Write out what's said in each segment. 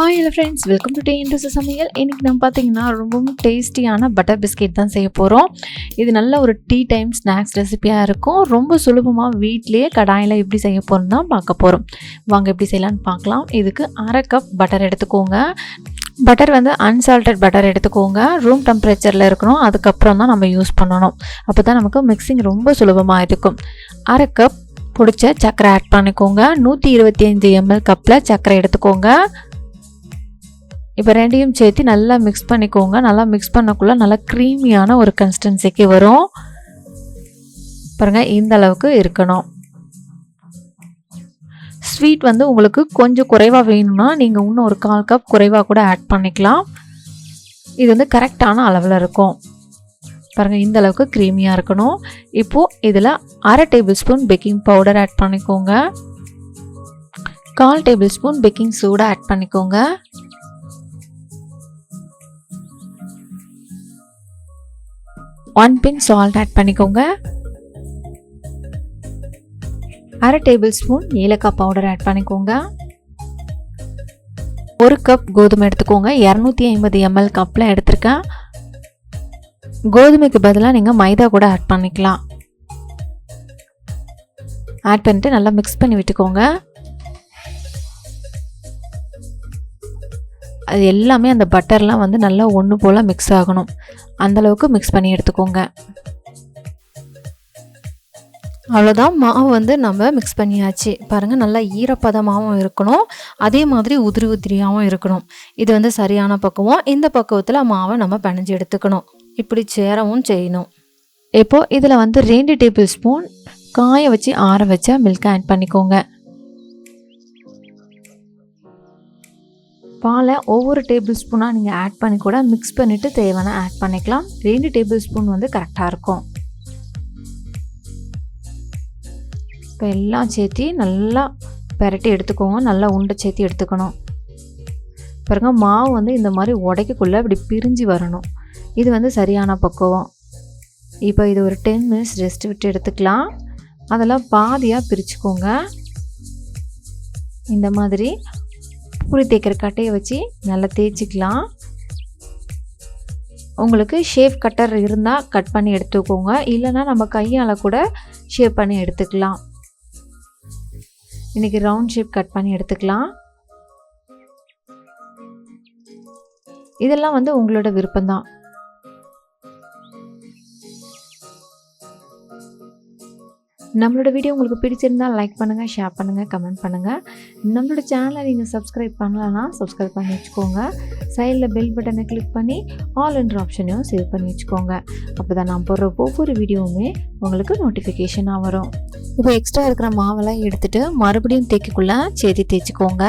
Hi hello friends welcome today interest சமையல். இன்றைக்கி நம்ம பார்த்தீங்கன்னா ரொம்பவும் டேஸ்டியான பட்டர் பிஸ்கெட் தான் செய்ய போகிறோம் இது நல்ல ஒரு டீ டைம் ஸ்நாக்ஸ் ரெசிபியாக இருக்கும். ரொம்ப சுலபமாக வீட்லேயே கடாயில் எப்படி செய்ய போகிறோம் தான் பார்க்க போகிறோம் வாங்க எப்படி செய்யலான்னு பார்க்கலாம். இதுக்கு அரை கப் பட்டர் எடுத்துக்கோங்க. பட்டர் வந்து அன்சால்டட் பட்டர் எடுத்துக்கோங்க. ரூம் டெம்பரேச்சரில் இருக்கணும். அதுக்கப்புறம் தான் நம்ம யூஸ் பண்ணணும். அப்போ தான் நமக்கு மிக்சிங் ரொம்ப சுலபமாக இருக்கும். அரை கப் பிடிச்ச சர்க்கரை ஆட் பண்ணிக்கோங்க. நூற்றி இருபத்தி அஞ்சு எம்எல் கப்பில் சர்க்கரை எடுத்துக்கோங்க. இப்போ ரெண்டையும் சேர்த்து நல்லா மிக்ஸ் பண்ணிக்கோங்க. நல்லா மிக்ஸ் பண்ணக்குள்ளே நல்லா க்ரீமியான ஒரு கன்சிஸ்டன்சிக்கு வரும். பாருங்கள் இந்த அளவுக்கு இருக்கணும். ஸ்வீட் வந்து உங்களுக்கு கொஞ்சம் குறைவாக வேணும்னா நீங்கள் இன்னும் ஒரு கால் கப் குறைவாக கூட ஆட் பண்ணிக்கலாம். இது வந்து கரெக்டான அளவில் இருக்கும். பாருங்கள் இந்த அளவுக்கு க்ரீமியாக இருக்கணும். இப்போது இதில் அரை table spoon baking powder add பண்ணிக்கோங்க. கால் table spoon baking soda add பண்ணிக்கோங்க. ஒன் பின் சால்ட் ஆட் பண்ணிக்கோங்க. அரை டேபிள் ஸ்பூன் ஏலக்காய் பவுடர் ஆட் பண்ணிக்கோங்க. ஒரு கப் கோதுமை எடுத்துக்கோங்க. இரநூத்தி ஐம்பது எம்எல் கப்பில் எடுத்திருக்கேன். கோதுமைக்கு பதிலாக நீங்கள் மைதா கூட ஆட் பண்ணிக்கலாம். ஆட் பண்ணிட்டு நல்லா மிக்ஸ் பண்ணி விட்டுக்கோங்க. அது எல்லாமே அந்த பட்டர்லாம் வந்து நல்லா ஒன்று போல் மிக்ஸ் ஆகணும். அந்தளவுக்கு மிக்ஸ் பண்ணி எடுத்துக்கோங்க. அவ்வளோதான் மாவு வந்து நம்ம மிக்ஸ் பண்ணியாச்சு. பாருங்கள் நல்லா ஈரப்பதமாகவும் இருக்கணும். அதே மாதிரி உதிரி உதிரியாகவும் இருக்கணும். இது வந்து சரியான பக்குவம். இந்த பக்குவத்தில் மாவை நம்ம பிணைஞ்சு எடுத்துக்கணும். இப்படி சேரவும் செய்யணும். இப்போது இதில் வந்து ரெண்டு டேபிள் ஸ்பூன் காய வச்சு ஆற வச்ச மில்க் ஆட் பண்ணிக்கோங்க. பாலை ஒவ்வொரு டேபிள் ஸ்பூனாக நீங்கள் ஆட் பண்ணி கூட மிக்ஸ் பண்ணிவிட்டு தேவையான ஆட் பண்ணிக்கலாம். ரெண்டு டேபிள் ஸ்பூன் வந்து கரெக்டாக இருக்கும். இப்போ எல்லாம் சேர்த்து நல்லா பெரட்டி எடுத்துக்கோங்க. நல்லா உண்டை சேர்த்தி எடுத்துக்கணும். பாருங்க மாவு வந்து இந்த மாதிரி உடைக்கக்குள்ளே இப்படி பிரிஞ்சு வரணும். இது வந்து சரியான பக்குவம். இப்போ இது ஒரு டென் மினிட்ஸ் ரெஸ்ட் விட்டு எடுத்துக்கலாம். அதெல்லாம் பாதியாக பிரிச்சுக்கோங்க. இந்த மாதிரி புளி தேய்க்கிற கட்டையை வச்சு நல்லா தேய்ச்சிக்கலாம். உங்களுக்கு ஷேப் கட்டர் இருந்தால் கட் பண்ணி எடுத்துக்கோங்க. இல்லைன்னா நம்ம கையால் கூட ஷேப் பண்ணி எடுத்துக்கலாம். இன்றைக்கி ரவுண்ட் ஷேப் கட் பண்ணி எடுத்துக்கலாம். இதெல்லாம் வந்து உங்களோட விருப்பம்தான். நம்மளோட வீடியோ உங்களுக்கு பிடிச்சிருந்தால் லைக் பண்ணுங்கள் ஷேர் பண்ணுங்கள் கமெண்ட் பண்ணுங்கள் நம்மளோட சேனலை நீங்கள் சப்ஸ்கிரைப் பண்ணலன்னா சப்ஸ்கிரைப் பண்ணி வச்சுக்கோங்க. சைடில் பெல் பட்டனை கிளிக் பண்ணி ஆல் என்ற ஆப்ஷனையும் சேவ் பண்ணி வச்சுக்கோங்க. அப்போ தான் நான் போடுற ஒவ்வொரு வீடியோவுமே உங்களுக்கு நோட்டிஃபிகேஷனாக வரும். இப்போ எக்ஸ்ட்ரா இருக்கிற மாவெல்லாம் எடுத்துகிட்டு மறுபடியும் தேய்க்கக்குள்ளே சேர்த்து தேய்ச்சிக்கோங்க.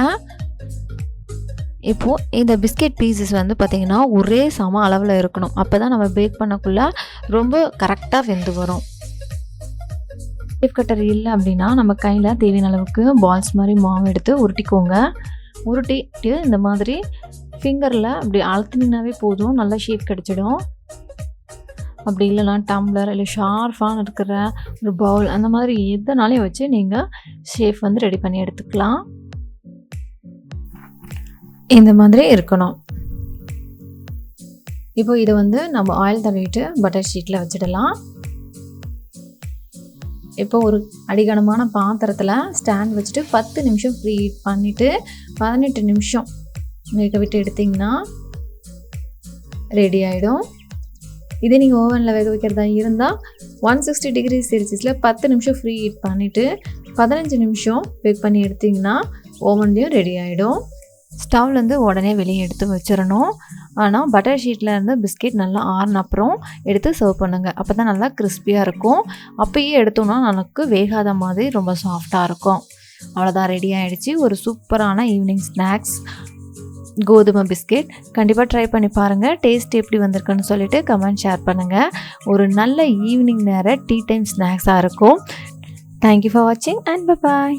இப்போது இந்த பிஸ்கெட் பீசஸ் வந்து பார்த்திங்கன்னா ஒரே சம அளவில் இருக்கணும். அப்போ தான் நம்ம பேக் பண்ணக்குள்ளே ரொம்ப கரெக்டாக வெந்து வரும். சேஃப் கட்டர் இல்லை அப்படின்னா நம்ம கையில் தேவையான அளவுக்கு பால்ஸ் மாதிரி மாவு எடுத்து உருட்டிக்கோங்க. உருட்டிட்டு இந்த மாதிரி ஃபிங்கரில் அப்படி அழுத்தினீங்கனாவே போதும். நல்லா ஷேப் கிடச்சிடும். அப்படி இல்லைனா டம்ளர் இல்லை ஷார்ஃபான இருக்கிற ஒரு பவுல் அந்த மாதிரி எதனாலையும் வச்சு நீங்கள் ஷேப் வந்து ரெடி பண்ணி எடுத்துக்கலாம். இந்த மாதிரி இருக்கணும். இப்போ இதை வந்து நம்ம ஆயில் தடவிட்டு பட்டர் ஷீட்டில் வச்சிடலாம். இப்போ ஒரு அடிகனமான பாத்திரத்தில் ஸ்டாண்ட் வச்சுட்டு பத்து நிமிஷம் ஃப்ரீ ஹீட் பண்ணிவிட்டு பதினெட்டு நிமிஷம் வேக விட்டு எடுத்திங்கன்னா ரெடி ஆகிடும் இதே நீங்கள் ஓவனில் வேக வைக்கிறதா இருந்தால் ஒன் சிக்ஸ்டி டிகிரி செல்சியஸில் பத்து நிமிஷம் ஃப்ரீ ஹீட் பண்ணிவிட்டு பதினஞ்சு நிமிஷம் பேக் பண்ணி எடுத்திங்கன்னா ஓவன்லேயும் ரெடி ஆகிடும் ஸ்டவ்லேருந்து உடனே வெளியே எடுத்து வச்சிடணும். ஆனால் பட்டர் ஷீட்டில் இருந்து பிஸ்கெட் நல்லா ஆறின அப்புறம் எடுத்து சர்வ் பண்ணுங்கள் அப்போ தான் நல்லா கிறிஸ்பியாக இருக்கும். அப்போயே எடுத்தோன்னா நமக்கு வேகாத மாதிரி ரொம்ப சாஃப்டாக இருக்கும். அவ்வளோதான் ரெடி ஆகிடுச்சு ஒரு சூப்பரான ஈவினிங் ஸ்நாக்ஸ் கோதுமை பிஸ்கெட் கண்டிப்பாக ட்ரை பண்ணி பாருங்கள் டேஸ்ட் எப்படி வந்திருக்குன்னு சொல்லிவிட்டு கமெண்ட் ஷேர் பண்ணுங்கள் ஒரு நல்ல ஈவினிங் நேரம் டீ டைம் ஸ்நாக்ஸாக இருக்கும். தேங்க்யூ ஃபார் வாட்சிங் அண்ட் பாய்